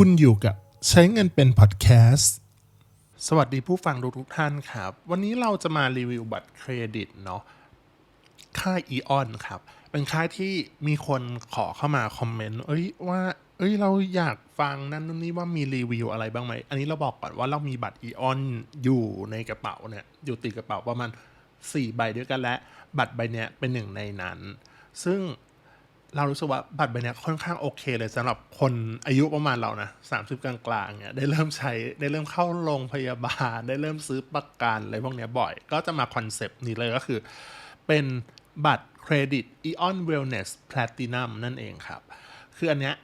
คุณอยู่กับใช้เงินเป็นพอดแคสต์ สวัสดีผู้ฟังทุกท่านครับ วันนี้เราจะมารีวิวบัตรเครดิตเนาะ ค่ายอีออนครับ เป็นค่ายที่มีคนขอเข้ามาคอมเมนต์ เอ้ยว่า เอ้ยเราอยากฟังนั่นนู่นนี่ว่ามีรีวิวอะไรบ้างไหม อันนี้เราบอกก่อนว่าเรามีบัตรอีออนอยู่ในกระเป๋าเนี่ย อยู่ติดกระเป๋าประมาณ4ใบด้วยกันและ บัตรใบเนี้ยเป็นหนึ่งในนั้น ซึ่ง เรารู้สึกว่าบัตรใบนี้ค่อนข้างโอเคเลยสำหรับคนอายุประมาณเรานะสามสิบกลางๆเนี่ยได้เริ่มใช้ได้เริ่มเข้าโรงพยาบาล ได้เริ่มซื้อประกันอะไรพวกนี้บ่อย ก็จะมาคอนเซปต์นี้เลยก็คือ เป็นบัตรเครดิต Eon Wellness Platinum นั่นเองครับ คืออันเนี้ย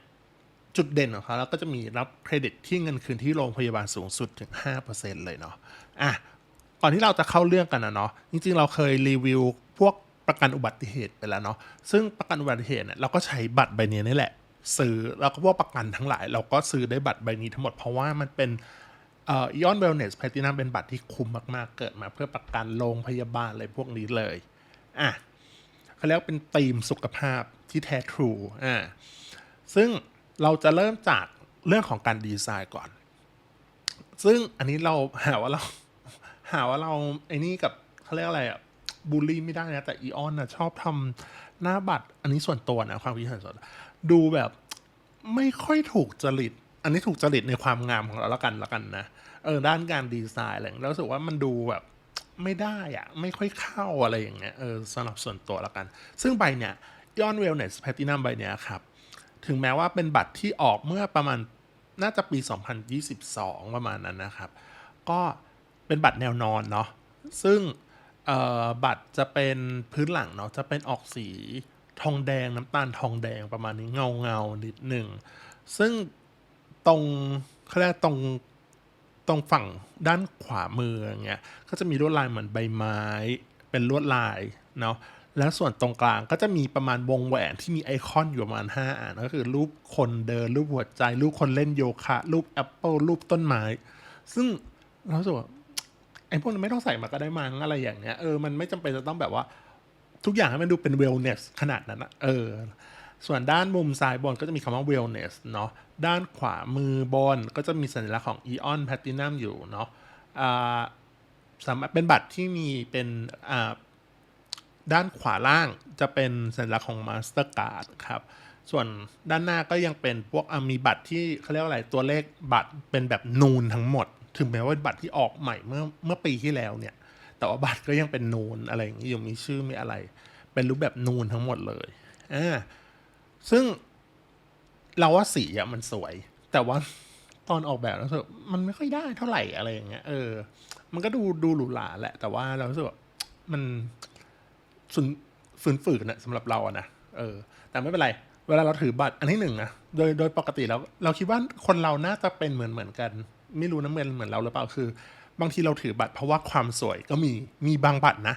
จุดเด่นของเขาแล้วก็จะมีรับเครดิตที่เงินคืนที่โรงพยาบาลสูงสุดถึง 5%เลยเนาะอะก่อนที่เราจะเข้าเรื่องกันนะเนาะจริงๆ เราเคยรีวิวพวก ประกันอุบัติเหตุไปแล้วเนาะซึ่งประกันอุบัติเหตุเนี่ยเราก็ใช้บัตรใบนี้นี่แหละ ซื้อแล้วก็พวกประกันทั้งหลาย เราก็ซื้อได้บัตรใบนี้ทั้งหมดเพราะว่ามันเป็นเอ่อ Eon Wellness Platinum เป็นบัตรที่คุ้มมากๆ เกิดมาเพื่อประกันโรงพยาบาลอะไรพวกนี้เลยอะเขาเรียกว่าเป็นธีมสุขภาพที่แท้ทรูอ่าซึ่งเราจะเริ่มจากเรื่องของการดีไซน์ก่อน ซึ่งอันนี้เราหาว่าเรา หาว่าเราไอ้นี่กับเขาเรียกอะไรอะ บูลลี่ไม่ได้นะ แต่อีออนนะชอบทำหน้าบัตร อันนี้ส่วนตัวนะความคิดเห็นส่วนตัวดูแบบไม่ค่อยถูกจริต อันนี้ถูกจริตในความงามของเราล้วกันล้วกันนะ เออ ด้านการดีไซน์อะไรอย่างเงี้ยแล้วรู้สึกว่ามันดูแบบไม่ได้อะไม่ค่อยเข้าอะไรอย่างเงี้ยเออสำหรับส่วนตัวล้วกัน ซึ่งใบเนี่ยยอนเวลเนสแพตินัมใบเนี้ยครับ ถึงแม้ว่าเป็นบัตรที่ออกเมื่อประมาณน่าจะปี 2022 ประมาณนั้นนะครับ ก็เป็นบัตรแนวนอนเนาะซึ่ง บัตรจะเป็นพื้นหลังเนาะจะเป็นออกสีทองแดงน้ำตาลทองแดงประมาณนี้เงาเงานิดหนึ่ง ซึ่งตรงเขาเรียกตรงตรงฝั่งด้านขวามืออย่างเงี้ยก็จะมีลวดลายเหมือนใบไม้ เป็นลวดลายเนาะแล้วส่วนตรงกลางก็จะมีประมาณวงแหวนที่มีไอคอนอยู่ประมาณ 5อันก็คือรูปคนเดินรูปหัวใจ รูปคนเล่นโยคะ รูปแอปเปิลรูปต้นไม้ ซึ่งเราสึกว่า ไอ้พวกนั้นไม่ต้องใส่มาก็ได้มั้งอะไรอย่างเงี้ยเออมันไม่จำเป็นจะต้องแบบว่า ทุกอย่างให้มันดูเป็น wellness ขนาดนั้นอะเออ ส่วนด้านมุมซ้ายบนก็จะมีคำว่า wellness เนาะด้านขวามือบนก็จะมีสัญลักษณ์ของ Eon Platinum อยู่เนาะอ่าสามารถเป็นบัตรที่มีเป็นอ่าด้านขวาล่างจะเป็นสัญลักษณ์ของ Mastercard ครับ ส่วนด้านหน้าก็ยังเป็นพวกมีบัตรที่เขาเรียกว่าอะไรตัวเลขบัตรเป็นแบบนูนทั้งหมด ถึงแม้ว่าบัตรที่ออกใหม่เมื่อเมื่อปีที่แล้วเนี่ย แต่ว่าบัตรก็ยังเป็นนูนอะไรอย่างนี้ยู่มีชื่อมีอะไร เป็นรูปแบบนูนทั้งหมดเลยอ่าซึ่งเราว่าสีอะมันสวย แต่ว่าตอนออกแบบแล้วสึกมันไม่ค่อยได้เท่าไหร่อะไรอย่างเงี้ยเออ มันก็ดูดูหรูหราแหละ แต่ว่าเราสึกว่ามันฝืนฝืนฝืนนะสำหรับเราอะนะเออ แต่ไม่เป็นไร เวลาเราถือบัตรอันที่หนึ่งนะโดยโดยปกติแล้ว เราคิดว่าคนเราน่าจะเป็นเหมือนเหมือนกัน ไม่รู้นะเหมือนเหมือนเราหรือเปล่าคือ บางทีเราถือบัตรเพราะว่าความสวยก็มีมีบางบัตรนะ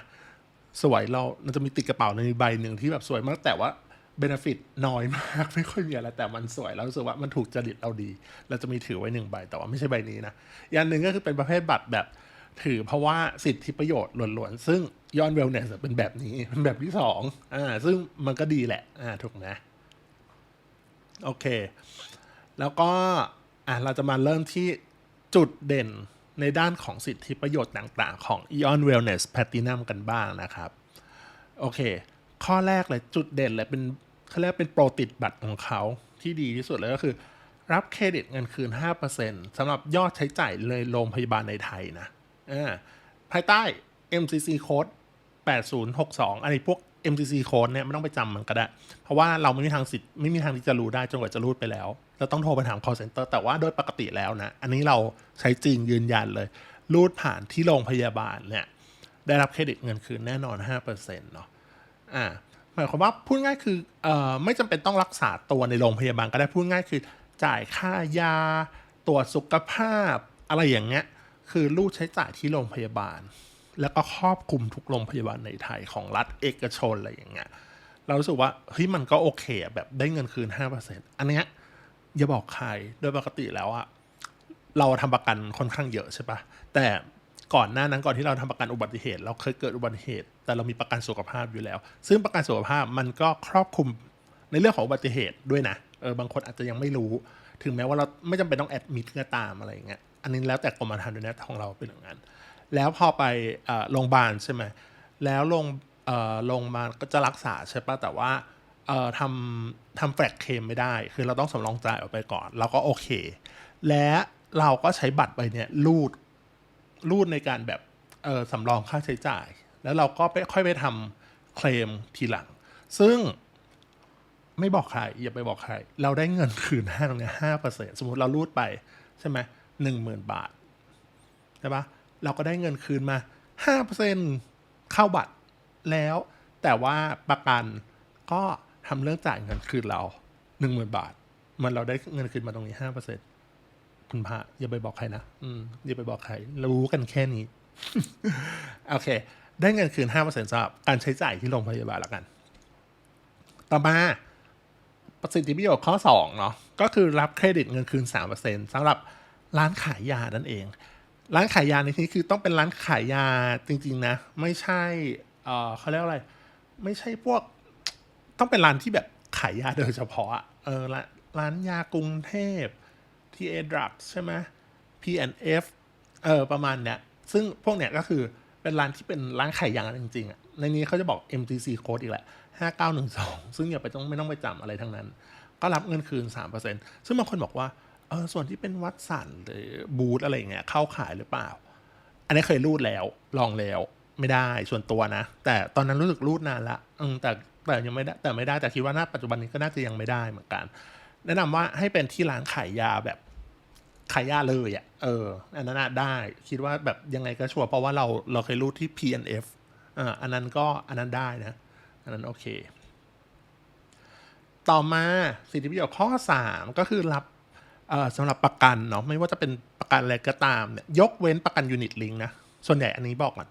สวยเราจะมีติดกระเป๋าในใบหนึ่งที่แบบสวยมากแต่ว่าเบนฟิตน้อยมากไม่ค่อยมีอะไรแต่มันสวยแล้วรู้สึกว่ามันถูกจริตเราดี เราจะมีถือไว้หนึ่งใบแต่ว่าไม่ใช่ใบนี้นะอีกอันหนึ่งก็คือเป็นประเภทบัตรแบบถือเพราะว่าสิทธิประโยชน์ล้วนๆ ซึ่งย้อนเวลเนสเป็นแบบนี้เป็นแบบที่สองอ่าซึ่งมันก็ดีแหละอ่าถูกนะ โอเค แล้วก็อ่าเราจะมาเริ่มที่ จุดเด่นในด้านของสิทธิประโยชน์ต่างๆ ของ Eon Wellness Platinum กันบ้างนะครับ โอเค ข้อแรกเลยจุดเด่นเลยเป็นเขาเรียกเป็นโปรติดบัตรของเขาที่ดีที่สุดเลยก็คือ รับเครดิตเงินคืน 5%สำหรับยอดใช้จ่ายเลยโรงพยาบาลในไทยนะอ่าภายใต้ MCC Code 8062 อันนี้พวก MCC Code เนี่ยไม่ต้องไปจำมันก็ได้ เพราะว่าเราไม่มีทางสิทธิ์ไม่มีทางที่จะรู้ได้จนกว่าจะรูดไปแล้ว เราต้องโทรไปถาม call center แต่ว่าโดยปกติแล้วนะ อันนี้เราใช้จริงยืนยันเลย รูดผ่านที่โรงพยาบาลเนี่ยได้รับเครดิตเงินคืนแน่นอน 5%เนาะอ่าหมายความว่าพูดง่ายคือเอ่อไม่จำเป็นต้องรักษาตัวในโรงพยาบาลก็ได้พูดง่ายคือ จ่ายค่ายา ตรวจสุขภาพ อะไรอย่างเงี้ยคือรูดใช้จ่ายที่โรงพยาบาล แล้วก็ครอบคลุมทุกโรงพยาบาลในไทยของรัฐเอกชนอะไรอย่างเงี้ยเรารู้สึกว่าเฮ้ยมันก็โอเคแบบได้เงินคืน 5%อันเนี้ยอย่าบอกใครโดยปกติแล้วอะเราทำประกันค่อนข้างเยอะใช่ปะแต่ก่อนหน้านั้นก่อนที่เราทำประกันอุบัติเหตุ เราเคยเกิดอุบัติเหตุ แต่เรามีประกันสุขภาพอยู่แล้ว ซึ่งประกันสุขภาพมันก็ครอบคลุมในเรื่องของอุบัติเหตุด้วยนะเออบางคนอาจจะยังไม่รู้ ถึงแม้ว่าเราไม่จำเป็นต้องแอดมิดก็ตามอะไรอย่างเงี้ยอันนี้แล้วแต่กรมธรรม์ด้วยนะของเราเป็นอย่างนั้น แล้วพอไปโรงพยาบาลใช่ไหมแล้วโรงโรงพยาบาลก็จะรักษาใช่ปะแต่ว่าทำทำแฟลกเคลมไม่ได้ คือเราต้องสำรองจ่ายออกไปก่อน เราก็โอเค และเราก็ใช้บัตรใบเนี้ยรูดรูดในการแบบสำรองค่าใช้จ่าย แล้วเราก็ไปค่อยไปทำเคลมทีหลัง ซึ่งไม่บอกใคร อย่าไปบอกใคร เราได้เงินคืนห้าตรงเนี้ห้าเปอร์เซ็นสมมติเรารูดไป ใช่ไหมหนึ่งหมื่นบาท ใช่ปะ เราก็ได้เงินคืนมาห้าเปอร์เซ็นเข้าบัตรแล้ว แต่ว่าประกันก็ทำเรื่องจ่ายเงินคืนเราหนึ่งหมื่นบาท มันเราได้เงินคืนมาตรงนี้ห้าเปอร์เซ็นคุณพระอย่าไปบอกใครนะอืมอย่าไปบอกใครเรารู้กันแค่นี้ โอเค ได้เงินคืนห้าเปอร์เซ็นต์สำหรับการใช้จ่ายที่โรงพยาบาลแล้วกัน ต่อมาประสิทธิประโยชน์ข้อ2เนาะก็คือรับเครดิตเงินคืน 3%สำหรับร้านขายยานั่นเอง ร้านขายยาในที่นี้คือต้องเป็นร้านขายยาจริง ๆ นะ ไม่ใช่เออเขาเรียกว่าอะไร ไม่ใช่พวก ต้องเป็นร้านที่แบบขายยาโดยเฉพาะเออร้านร้านยากรุงเทพ TA Drugs ใช่ไหม P&F เออประมาณเนี้ย ซึ่งพวกเนี้ยก็คือเป็นร้านที่เป็นร้านขายยาจริงๆอะในนี้เขาจะบอก MTC code อีกแหละ5912 ซึ่งอย่าไปต้องไม่ต้องไปจำอะไรทั้งนั้น ก็รับเงินคืน 3%ซึ่งบางคนบอกว่า ออส่วนที่เป็นวัดสันหรือบูธอะไรอย่างเงี้ยเข้าขายหรือเปล่า อันนี้เคยรูดแล้ว ลองแล้วไม่ได้ส่วนตัวนะ แต่ตอนนั้นรู้สึกรูดนานละอืมแต่แต่ยังไม่ได้แต่ไม่ได้แต่คิดว่าณปัจจุบันนี้ก็น่าจะยังไม่ได้เหมือนกัน แนะนำว่าให้เป็นที่ร้านขายยาแบบขายยาเลยอะ่ะเอออันนั้นได้คิดว่าแบบยังไงก็ชัวร์เพราะว่าเราเราเคยรูดที่ PNF อ่าอันนั้นก็อันนั้นได้นะ อันนั้นโอเค ต่อมาสิทธิประโยชน์ข้อ 3 ก็คือรับ สำหรับประกันเนาะไม่ว่าจะเป็นประกันอะไรก็ตามเนี่ยยกเว้นประกันยูนิตลิงนะ ส่วนใหญ่อันนี้บอกก่อน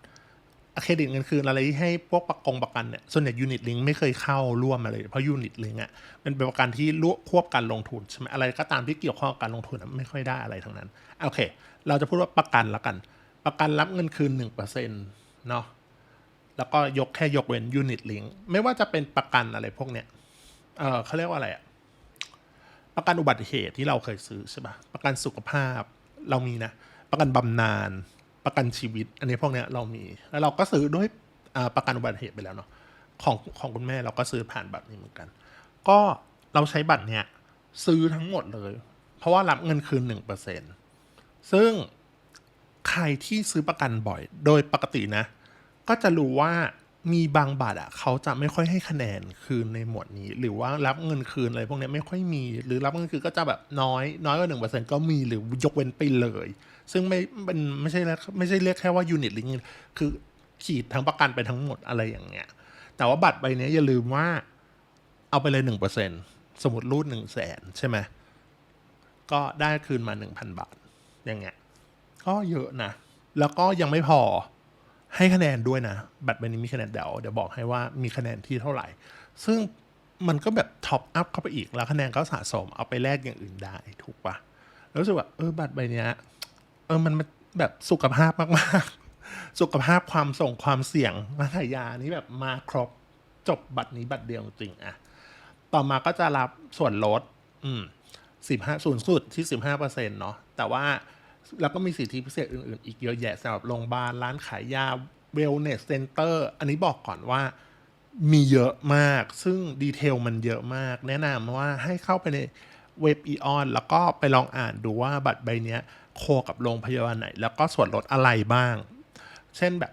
เครดิตเงินคืนอะไรที่ให้พวกประกงประกันเนี่ยส่วนใหญ่ยูนิตลิงไม่เคยเข้าร่วมมาเลย เพราะยูนิตลิงอะมันเป็นประกันที่รวมควบการลงทุนใช่ไหมอะไรก็ตามที่เกี่ยวข้องกับการลงทุนไม่ค่อยได้อะไรทั้งนั้นโอเค เราจะพูดว่าประกันละกัน ประกันรับเงินคืน1%เนาะแล้วก็ยกแค่ยกเว้นยูนิตลิงไม่ว่าจะเป็นประกันอะไรพวกเนี้ยเออเขาเรียกว่าอะไรอะ ประกันอุบัติเหตุที่เราเคยซื้อใช่ปะประกันสุขภาพเรามีนะ ประกันบำนาญประกันชีวิต อันนี้พวกเนี้ยเรามี แล้วเราก็ซื้อด้วยประกันอุบัติเหตุไปแล้วเนาะของของคุณแม่เราก็ซื้อผ่านบัตรนี้เหมือนกัน ก็เราใช้บัตรเนี้ยซื้อทั้งหมดเลย เพราะว่ารับเงินคืนหนึ่งเปอร์เซ็นซึ่งใครที่ซื้อประกันบ่อย โดยปกตินะ ก็จะรู้ว่า มีบางบัตรอะเขาจะไม่ค่อยให้คะแนนคืนในหมวดนี้ หรือว่ารับเงินคืนอะไรพวกนี้ไม่ค่อยมี หรือรับเงินคืนก็จะแบบน้อย น้อยกว่าหนึ่งเปอร์เซ็นต์ก็มีหรือยกเว้นไปเลย ซึ่งไม่เป็นไม่ใช่แล้วไม่ใช่เรียกแค่ว่ายูนิตลิงคือขีดทั้งประกันไปทั้งหมดอะไรอย่างเงี้ย แต่ว่าบัตรใบนี้อย่าลืมว่าเอาไปเลยหนึ่งเปอร์เซ็นต์สมมติรูดหนึ่งแสนใช่ไหมก็ได้คืนมาหนึ่งพันบาทอย่างเงี้ยก็เยอะนะแล้วก็ยังไม่พอ ให้คะแนนด้วยนะบัตรใบนี้มีคะแนนเดี๋ยวเดี๋ยวบอกให้ว่ามีคะแนนที่เท่าไหร่ ซึ่งมันก็แบบท็อปอัพเข้าไปอีก แล้วคะแนนก็สะสมเอาไปแลกอย่างอื่นได้ถูกปะแล้วรู้สึกว่าเออบัตรใบนี้เออมันแบบสุขภาพมากๆ สุขภาพความส่งความเสี่ยงร้านขายยานี้แบบมาครบจบบัตรนี้บัตรเดียวจริงอะต่อมาก็จะรับส่วนลด อืมสิบห้าสูงสุดที่สิบห้าเปอร์เซ็นต์เนาะแต่ว่า แล้วก็มีสิทธิพิเศษอื่นๆ อีกเยอะแยะสำหรับโรงพยาบาลร้านขายยา wellness center อันนี้บอกก่อนว่ามีเยอะมาก ซึ่งดีเทลมันเยอะมาก แนะนำว่าให้เข้าไปในเว็บ EON แล้วก็ไปลองอ่านดูว่าบัตรใบนี้โคกับโรงพยาบาลไหน แล้วก็ส่วนลดอะไรบ้าง เช่นแบบ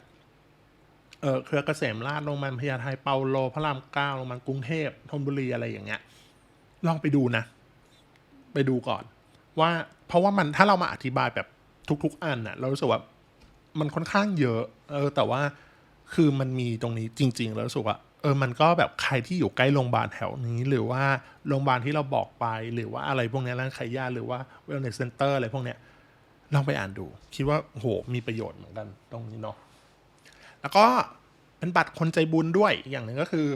เออเครือเกษมราชโรงพยาบาลพญาไทเปาโล พระรามเก้าโรงพยาบาลกรุงเทพธนบุรีอะไรอย่างเงี้ย ลองไปดูนะ ไปดูก่อน ว่าเพราะว่ามันถ้าเรามาอธิบายแบบทุก ๆ อันน่ะ เรารู้สึกว่ามันค่อนข้างเยอะ เออ แต่ว่าคือมันมีตรงนี้จริง ๆ แล้วรู้สึกว่าเออมันก็แบบใครที่อยู่ใกล้โรงพยาบาลแถวนี้ หรือว่าโรงพยาบาลที่เราบอกไป หรือว่าอะไรพวกนี้ร้านขายยาหรือว่า wellness center อะไรพวกเนี้ยลองไปอ่านดู คิดว่าโหมีประโยชน์เหมือนกันตรงนี้เนาะแล้วก็เป็นบัตรคนใจบุญด้วยอย่างหนึ่งก็คือ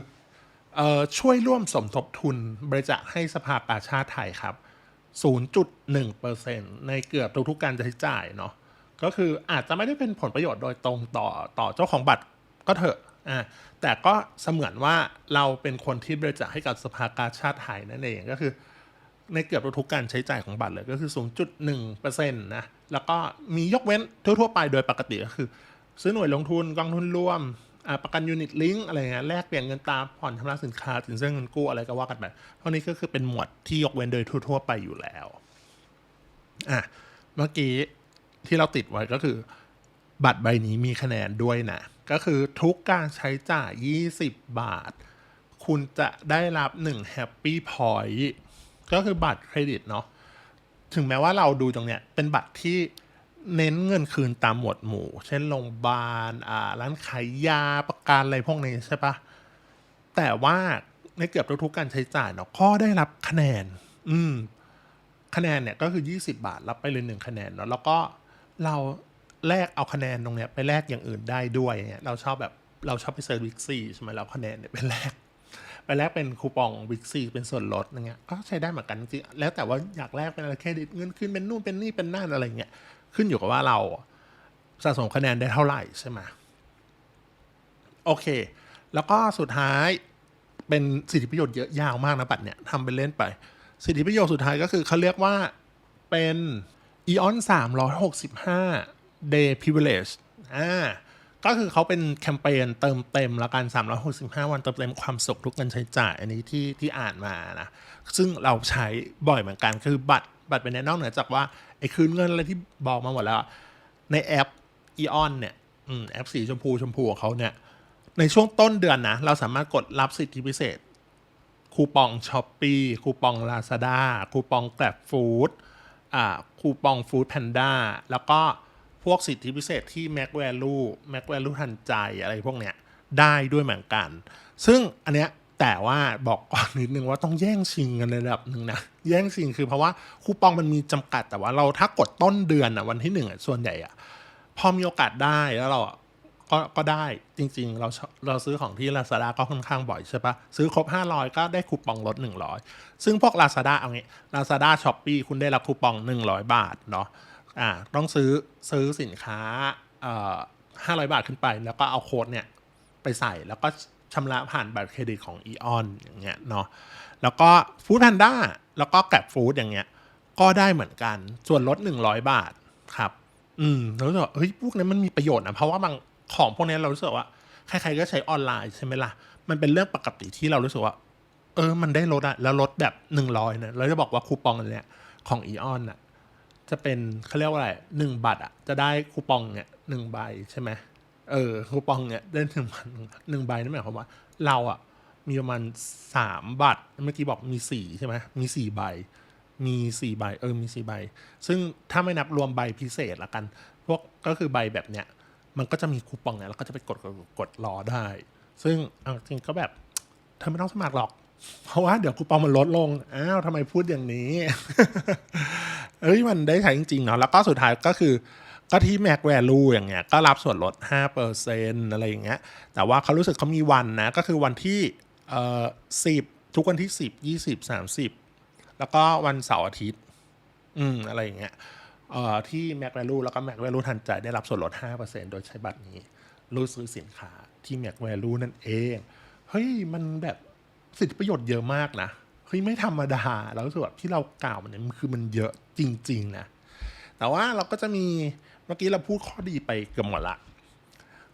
เออช่วยร่วมสมทบทุนบริจาคให้สภากาชาติไทยครับ 0.1%ในเกือบทุกๆการใช้จ่ายเนาะก็คืออาจจะไม่ได้เป็นผลประโยชน์โดยตรงต่อต่อเจ้าของบัตรก็เถอะอ่าแต่ก็เสมือนว่าเราเป็นคนที่บริจาคให้กับสภากาชาติไทยนั่นเองก็คือ ในเกือบทุกการใช้จ่ายของบัตรเลยก็คือ 0.1%นะแล้วก็มียกเว้นทั่วๆไปโดยปกติก็คือ ซื้อหน่วยลงทุนกองทุนรวม ประกันยูนิตลิงก์อะไรเงี้ยแลกเปลี่ยนเงินตราผ่อนชำระสินค้าสินเชื่อเงินกู้อะไรก็ว่ากันไปพวกนี้ก็คือเป็นหมวดที่ยกเว้นโดยทั่ว ๆ ไปอยู่แล้วอะเมื่อกี้ที่เราติดไว้ก็คือ บัตรใบนี้มีคะแนนด้วยนะ ก็คือทุกการใช้จ่าย 20 บาท คุณจะได้รับ1 Happy Point ก็คือบัตรเครดิตเนาะถึงแม้ว่าเราดูตรงเนี้ยเป็นบัตรที่ เน้นเงินคืนตามหมวดหมู่ เช่นโรงพยาบาลอ่าร้านขายยาประกันอะไรพวกนี้ใช่ปะแต่ว่าในเกือบทุกๆการใช้จ่ายเนาะก็ได้รับคะแนน อืม คะแนนเนี่ยก็คือ 20 บาทรับไปเลยหนึ่งคะแนนเนาะแล้วก็เราแลกเอาคะแนนตรงเนี้ยไปแลกอย่างอื่นได้ด้วยเนี่ยเราชอบแบบเราชอบไปเซอร์วิกซี่ใช่ไหมเราคะแนนเนี่ยไปแลกไปแลกเป็นคูปองวิกซี่เป็นส่วนลดอย่างเงี้ยก็ใช้ได้เหมือนกันจริงแล้วแต่ว่าอยากแลกเป็นอะไรเครดิตเงินขึ้นเป็นนู่นเป็นนี่เป็นนั่นอะไรเงี้ย ขึ้นอยู่กับว่าเราสะสมคะแนนได้เท่าไหร่ใช่ไหมโอเค แล้วก็สุดท้ายเป็นสิทธิประโยชน์เยอะยาวมากนะบัตรเนี่ยทำเป็นเล่นไป สิทธิประโยชน์สุดท้ายก็คือเขาเรียกว่าเป็นอ EON 365 Day Privilege อ่าก็คือเขาเป็นแคมเปญเติมเต็มล้วกัน 365 วันเติมเต็มความสุขทุกการใช้จ่าย อันนี้ที่ที่อ่านมานะ ซึ่งเราใช้บ่อยเหมือนกันคือบัตรบัตรเป็นแนนอกเหนือจากว่า อ้คืนเงินอะไรที่บอกมาหมดแล้ว ในแอป EON เนี่ยแอปสีชมพูชมพูของเขาเนี่ย ในช่วงต้นเดือนนะ เราสามารถกดรับสิทธิพิเศษ คูปองช้อปปีคูปองลาซาด้าคูปองแกร็บฟู้ดอ่าคูปองฟู้ดแพนด้าแล้วก็พวกสิทธิพิเศษที่ Mac Value Mac Value ทันใจอะไรพวกเนี้ยได้ด้วยเหมือนกัน ซึ่งอันเนี้ย แต่ว่าบอกก่อนนิดนึงว่าต้องแย่งชิงกันในระดับหนึ่งนะ แย่งชิงคือเพราะว่าคูปองมันมีจำกัด แต่ว่าเราถ้ากดต้นเดือนอะวันที่หนึ่งอะส่วนใหญ่อะพอมีโอกาสได้แล้วเราก็ก็ได้จริง ๆ เราเราซื้อของที่ Lazada ก็ค่อนข้างบ่อยใช่ปะซื้อครบ 500 ก็ได้คูปองลด 100 ซึ่งพวก Lazada เอางี้ Lazada Shopee คุณได้รับคูปอง 100 บาทเนาะอ่าต้องซื้อซื้อสินค้าเอ่อ500 บาทขึ้นไป แล้วก็เอาโค้ดเนี่ยไปใส่แล้วก็ ชำระผ่านบัตรเครดิตของ EON อนอย่างเงี้ยเนาะแล้วก็ Food Panda แล้วก็ Grab Food อย่างเงี้ย ก็ได้เหมือนกันส่วนลด 100 บาทครับ อืมรู้สึกว่าเฮ้ยพวกนี้มันมีประโยชน์นะเพราะว่าบางของพวกนี้เรารู้สึกว่าใครๆก็ใช้ออนไลน์ใช่ไหมล่ะ มันเป็นเรื่องปกติที่เรารู้สึกว่า เออ มันได้ลดอะแล้วลดแบบหนึ่งร้อยนะเราจะบอกว่าคูปองอันเนี้ยของอีออนอะจะเป็นเขาเรียกว่าอะไรหนึ่งบัตรอะจะได้คูปองเนี่ยหนึ่งใบใช่ไหม เออคูปองเนี่ยได้หนึ่งบัตรหนึ่งใบนั่นหมายความว่า เราอะมีประมาณสามบัตรเมื่อกี้บอกมีสี่ใช่ไหมมีสี่ใบ มีสี่ใบเออมีสี่ใบ ซึ่งถ้าไม่นับรวมใบพิเศษละกัน พวกก็คือใบแบบเนี้ยมันก็จะมีคูปองเนี่ยแล้วก็จะไปกดกดกดกดรอได้ ซึ่งเอาจริงก็แบบเธอไม่ต้องสมัครหรอก เพราะว่าเดี๋ยวคูปองมันลดลงอ้าวทำไมพูดอย่างนี้เอ้ยมันได้ใช้จริงๆเนาะแล้วก็สุดท้ายก็คือ ก็ที่ Mac Value อย่างเงี้ยก็รับส่วนลด 5%อะไรอย่างเงี้ยแต่ว่าเขารู้สึกเขามีวันนะ ก็คือวันที่เอ่อ10 ทุกวันที่ 10 20 30 แล้วก็วันเสาร์อาทิตย์ อืม อะไรอย่างเงี้ยเอ่อที่ Mac Value แล้วก็ Mac Value ทันใจได้รับส่วนลด 5%โดยใช้บัตรนี้ รู้ซื้อสินค้าที่ Mac Value นั่นเอง เฮ้ย มันแบบสิทธิประโยชน์เยอะมากนะ เฮ้ย ไม่ธรรมดา แล้วสึกแบบที่เรากล่าวมันเนี่ยมันคือมันเยอะจริง ๆ นะ แต่ว่าเราก็จะมี เมื่อกี้เราพูดข้อดีไปเกือบหมดละ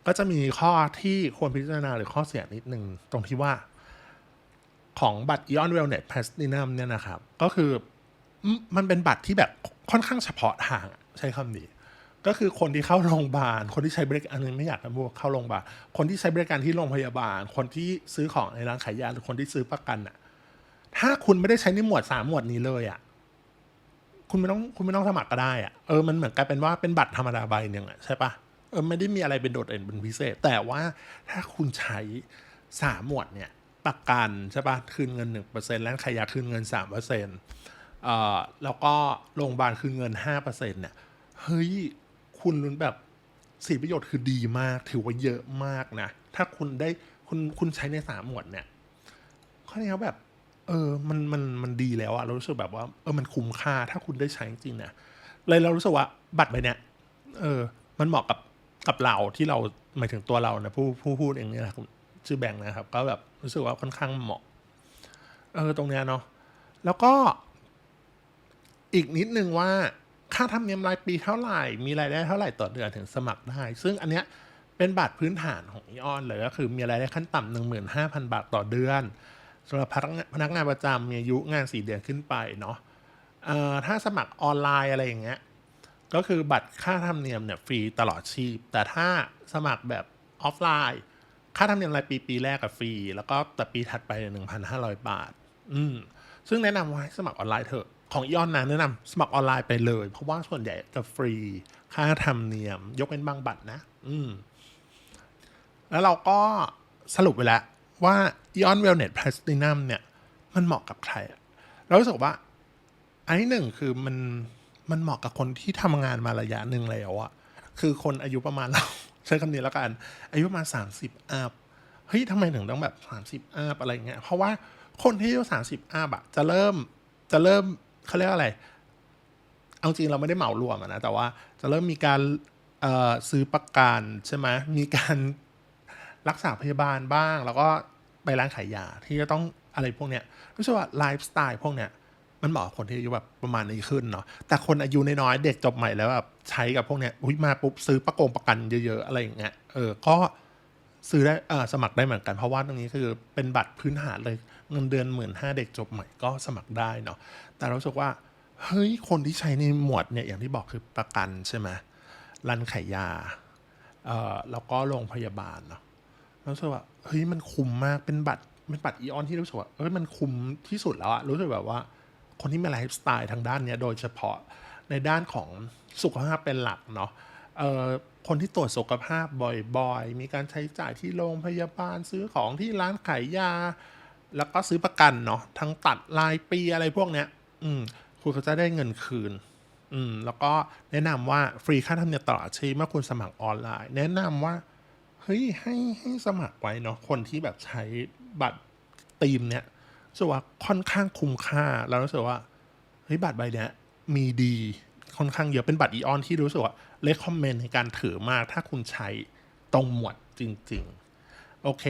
ก็จะมีข้อที่ควรพิจารณาหรือข้อเสียนิดนึง ตรงที่ว่าของบัตร Eon Wellness Platinum เนี่ยนะครับ ก็คือมันเป็นบัตรที่แบบค่อนข้างเฉพาะทางใช้คำนี้ ก็คือคนที่เข้าโรงพยาบาล คนที่ใช้บริการอันนี้ไม่อยากจะพูดเข้าโรงพยาบาล คนที่ใช้บริการที่โรงพยาบาล คนที่ซื้อของในร้านขายยาหรือคนที่ซื้อประกันอะถ้าคุณไม่ได้ใช้ในหมวดสามหมวดนี้เลยอะ คุณไม่ต้องคุณไม่ต้องสมัครก็ได้อะเออมันเหมือนกลายเป็นว่าเป็นบัตรธรรมดาใบหนึ่งอะใช่ปะเออไม่ได้มีอะไรเป็นโดดเด่นเป็นพิเศษ แต่ว่าถ้าคุณใช้สามหมวดเนี่ยประกันใช่ปะคืนเงินหนึ่งเปอร์เซ็นต์ร้านขายยาคืนเงินสามเปอร์เซ็นต์เอ่อแล้วก็โรงพยาบาลคือเงิน5%เนี่ยเฮ้ยคุณแบบสิทธิประโยชน์คือดีมาก ถือว่าเยอะมากนะ ถ้าคุณได้คุณคุณใช้ในสามหมวดเนี่ยข้อนี้เขาแบบ เออมันมันมันดีแล้วอะเรารู้สึกแบบว่าเออมันคุ้มค่าถ้าคุณได้ใช้จริงๆนะเลยเรารู้สึกว่าบัตรใบเนี้ยเออ มันเหมาะกับกับเราที่เราหมายถึงตัวเรานะผู้ผู้พูดเองเนี่ยนะคุณชื่อแบงค์นะครับ ก็แบบรู้สึกว่าค่อนข้างเหมาะ เออตรงเนี้ยเนาะแล้วก็ อีกนิดนึงว่าค่าธรรมเนียมรายปีเท่าไหร่ มีรายได้เท่าไหร่ต่อเดือนถึงสมัครได้ ซึ่งอันเนี้ยเป็นบัตรพื้นฐานของอีออนเลยก็คือมีรายได้ขั้นต่ำหนึ่งหมื่นห้าพันบาทต่อเดือน สำหรับพนักงานพนักงานประจำมีอายุงานสี่เดือนขึ้นไปเนาะถ้าสมัครออนไลน์อะไรอย่างเงี้ยก็คือบัตรค่าธรรมเนียมเนี่ยฟรีตลอดชีพ แต่ถ้าสมัครแบบออฟไลน์ ค่าธรรมเนียมรายปีปีแรกกับฟรี แล้วก็แต่ปีถัดไปหนึ่งพันห้าร้อยบาท อืมซึ่งแนะนำว่าให้สมัครออนไลน์เถอะ ของอีออนนะแนะนำสมัครออนไลน์ไปเลย เพราะว่าส่วนใหญ่จะฟรีค่าธรรมเนียม ยกเป็นบางบัตรนะ อืมแล้วเราก็สรุปไปแล้ว ว่า Eon Wellness Platinum เนี่ยมันเหมาะกับใครเรารู้สึกว่า อันที่หนึ่งคือมันมันเหมาะกับคนที่ทำงานมาระยะหนึ่งแล้วอะคือคนอายุประมาณเราใช้คำนี้แล้วกัน อายุประมาณสามสิบอัพเฮ้ยทำไมถึงต้องแบบสามสิบอัพอะไรเงี้ยเพราะว่าคนที่อายุสามสิบอัพอะจะเริ่มจะเริ่มเขาเรียกอะไร เอาจริงเราไม่ได้เหมารวมนะ แต่ว่าจะเริ่มมีการซื้อประกันใช่ไหมมีการ รักษาพยาบาลบ้าง แล้วก็ไปร้านขายยาที่จะต้องอะไรพวกเนี้ยรู้สึกว่าไลฟ์สไตล์พวกเนี้ยมันเหมาะกับคนที่อายุแบบประมาณนี้ขึ้นเนาะแต่คนอายุน้อยๆเด็กจบใหม่แล้วแบบใช้กับพวกเนี้ยอุ้ยมาปุ๊บซื้อประกงประกันเยอะๆอะไรอย่างเงี้ยเออก็ซื้อได้เออสมัครได้เหมือนกันเพราะว่าตรงนี้คือเป็นบัตรพื้นฐานเลยเงินเดือนหมื่นห้าเด็กจบใหม่ก็สมัครได้เนาะแต่เราสึกว่าเฮ้ยคนที่ใช้ในหมวดเนี่ยอย่างที่บอกคือประกันใช่ไหมรันขายยาเอ่อแล้วก็โรงพยาบาลเนาะ รู้สึกว่าเฮ้ยมันคุ้มมากเป็นบัตรเป็นบัตรอีออนที่รู้สึกว่าเฮ้ยมันคุ้มที่สุดแล้วอะรู้สึกแบบว่า คนที่มีไลฟ์สไตล์ทางด้านเนี้ยโดยเฉพาะในด้านของสุขภาพเป็นหลักเนาะเอ่อคนที่ตรวจสุขภาพบ่อยๆ มีการใช้จ่ายที่โรงพยาบาลซื้อของที่ร้านขายยา แล้วก็ซื้อประกันเนาะทั้งตัดรายปีอะไรพวกเนี้ย อืม คุณก็จะได้เงินคืน อืม แล้วก็แนะนำว่าฟรีค่าธรรมเนียมตลอดชีพเมื่อคุณสมัครออนไลน์ แนะนำว่า เฮ้ยให้ให้สมัครไว้เนาะคนที่แบบใช้บัตรตีมเนี่ยรู้สึกว่าค่อนข้างคุ้มค่า แล้วรู้สึกว่าเฮ้ยบัตรใบเนี้ยมีดีค่อนข้างเยอะเป็นบัตรอีออนที่รู้สึกว่าเลคคอมเมนต์ในการถือมาก ถ้าคุณใช้ตรงหมวดจริง ๆ โอเค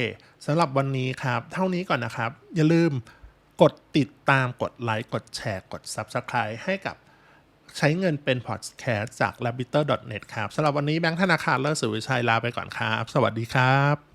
สำหรับวันนี้ครับ เท่านี้ก่อนนะครับ อย่าลืมกดติดตามกดไลค์ กดแชร์ กด Subscribe ให้กับ ใช้เงินเป็นพอดแคสต์จาก l a b i t e r n e t ครับสำหรับวันนี้แบงค์ธนาคารเลิศสุวิชัยลาไปก่อนครับ สวัสดีครับ